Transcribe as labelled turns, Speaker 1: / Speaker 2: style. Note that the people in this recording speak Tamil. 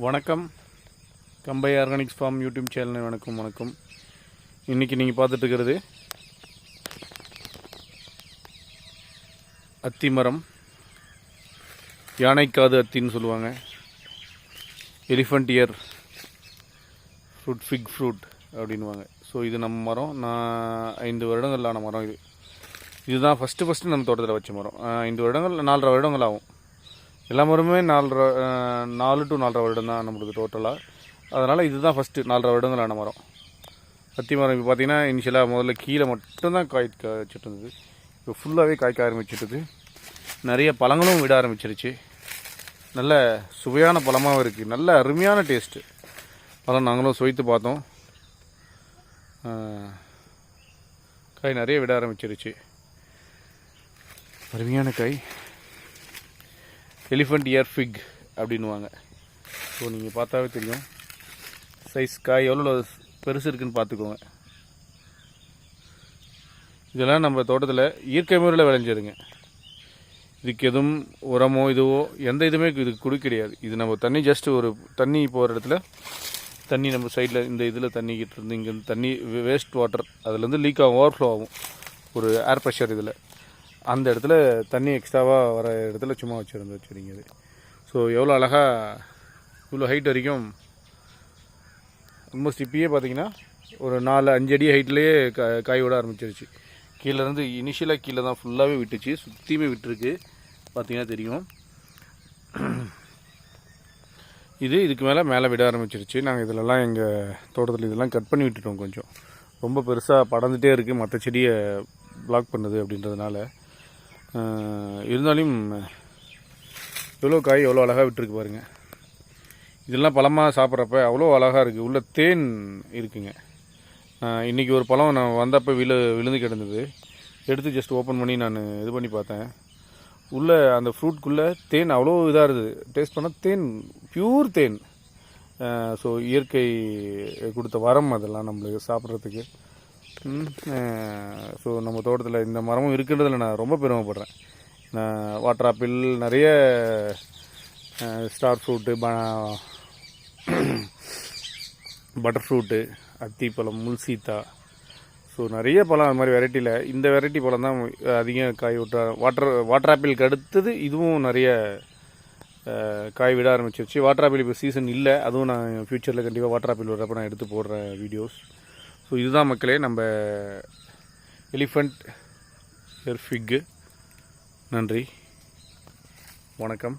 Speaker 1: வணக்கம். கம்பை ஆர்கானிக்ஸ் ஃபார்ம் யூடியூப் சேனல் வணக்கம் வணக்கம். இன்றைக்கி நீங்கள் பார்த்துட்டு இருக்கிறது அத்தி மரம். யானைக்காது அத்தின்னு சொல்லுவாங்க. Elephant ear. Fruit fig fruit அப்படின்வாங்க ஸோ இது நம்ம மரம். நான் ஐந்து வருடங்களான மரம் இது. இதுதான் ஃபஸ்ட்டு ஃபஸ்ட்டு நம்ம தோட்டத்தில் வச்ச மரம். ஐந்து வருடங்கள் நாலரை வருடங்கள் ஆகும். எல்லா மரமுமே நாலரை நாலு டு நாலரை வருடம் தான் நம்மளுக்கு டோட்டலாக அதனால் இதுதான் ஃபஸ்ட்டு நாலரை வருடங்களான மரம். அத்தி மரம் இப்போ பார்த்தீங்கன்னா இனிஷியலாக முதல்ல கீழே மட்டும்தான் காய் காய்ச்சிட்டு இருந்தது. இப்போ ஃபுல்லாகவே காய்க்க ஆரம்பிச்சிட்டுது நிறைய பழங்களும் விட ஆரம்பிச்சிருச்சு. நல்ல சுவையான பழமாகவும் இருக்குது நல்ல அருமையான டேஸ்ட்டு பழம் நாங்களும் சுவைத்து பார்த்தோம். காய் நிறைய விட ஆரம்பிச்சிருச்சு. அருமையான காய். எலிஃபண்ட் இயர் ஃபிக் அப்படின்வாங்க ஸோ நீங்கள் பார்த்தாவே தெரியும். சைஸ் காய் எவ்வளோ பெருசு இருக்குன்னு பார்த்துக்கோங்க. இதெல்லாம் நம்ம தோட்டத்தில் இயற்கை முறையில் விளைஞ்சிருங்க இதுக்கு எதுவும் உரமோ இதுவோ எந்த இதுவுமே இதுக்கு குடி கிடையாது. இது நம்ம தண்ணி ஜஸ்ட் ஒரு தண்ணி போகிற இடத்துல தண்ணி நம்ம சைடில் இந்த இதில் தண்ணிக்கிட்டு இருந்து இங்கேருந்து தண்ணி வேஸ்ட் வாட்டர் அதுலேருந்து லீக் ஆகும் ஓவர்ஃப்ளோ ஆகும். ஒரு ஏர் ப்ரெஷர் இதில். அந்த இடத்துல தண்ணி எக்ஸ்ட்ராவாக வர இடத்துல சும்மா வச்சுருந்து வச்சுருங்க ஸோ எவ்வளோ அழகாக இவ்வளோ ஹைட் வரைக்கும் ஆல்மோஸ்ட் இப்பயே பார்த்தீங்கன்னா ஒரு நாலு அஞ்சு அடி ஹைட்லேயே கா காய் விட ஆரம்பிச்சிருச்சு. கீழேருந்து இனிஷியலாக கீழே தான் ஃபுல்லாகவே விட்டுச்சு. சுற்றியுமே விட்டுருக்கு. பார்த்தீங்கன்னா தெரியும். இது இதுக்கு மேலே மேலே விட ஆரம்பிச்சிருச்சு. நாங்கள் இதிலலாம் எங்கள் தோட்டத்தில் இதெல்லாம் கட் பண்ணி விட்டுட்டோம் கொஞ்சம். ரொம்ப பெருசாக படர்ந்துகிட்டே இருக்குது மற்ற செடியை பிளாக் பண்ணுது அப்படின்றதுனால. இருந்தாலும் எவ்வளோ காய் எவ்வளோ அழகாக விட்டுருக்கு பாருங்கள் இதெல்லாம் பழமாக சாப்பிட்றப்ப அவ்வளோ அழகாக இருக்குது உள்ள தேன் இருக்குங்க. இன்றைக்கி இன்னைக்கு ஒரு பழம் நான் வந்தப்போ விழு விழுந்து கிடந்தது. எடுத்து ஜஸ்ட் ஓப்பன் பண்ணி நான் இது பண்ணி பார்த்தேன். உள்ளே அந்த ஃப்ரூட்குள்ளே தேன் அவ்வளோ இதாக இருந்தது. டேஸ்ட் பண்ணால் தேன் பியூர் தேன். ஸோ இயற்கை கொடுத்த வரம் அதெல்லாம் நம்மளுக்கு சாப்பிட்றதுக்கு. ஸோ நம்ம தோட்டத்தில் இந்த மரமும் இருக்குன்றதுல நான் ரொம்ப பெருமைப்படுறேன். நான் வாட்டர் ஆப்பிள் நிறைய ஸ்டார் ஃப்ரூட்டு பட்டர் ஃப்ரூட்டு அத்திப்பழம் முல்சீத்தா. ஸோ நிறைய பழம் அது மாதிரி வெரைட்டியில் இந்த வெரைட்டி பழம் தான் அதிகம் காய் விட்ட வாட்டர் வாட்டர் ஆப்பிளுக்கு அடுத்தது இதுவும் நிறைய காய் விட ஆரம்பிச்சிருச்சு. வாட்டர் ஆப்பிள் இப்போ சீசன் இல்லை அதுவும் நான் ஃப்யூச்சரில் கண்டிப்பாக வாட்டர் ஆப்பிள் வர்றப்ப நான் எடுத்து போடுறேன் வீடியோஸ் ஸோ இதுதான் மக்களே நம்ம எலிஃபண்ட் ஃபிக்கு நன்றி. வணக்கம்.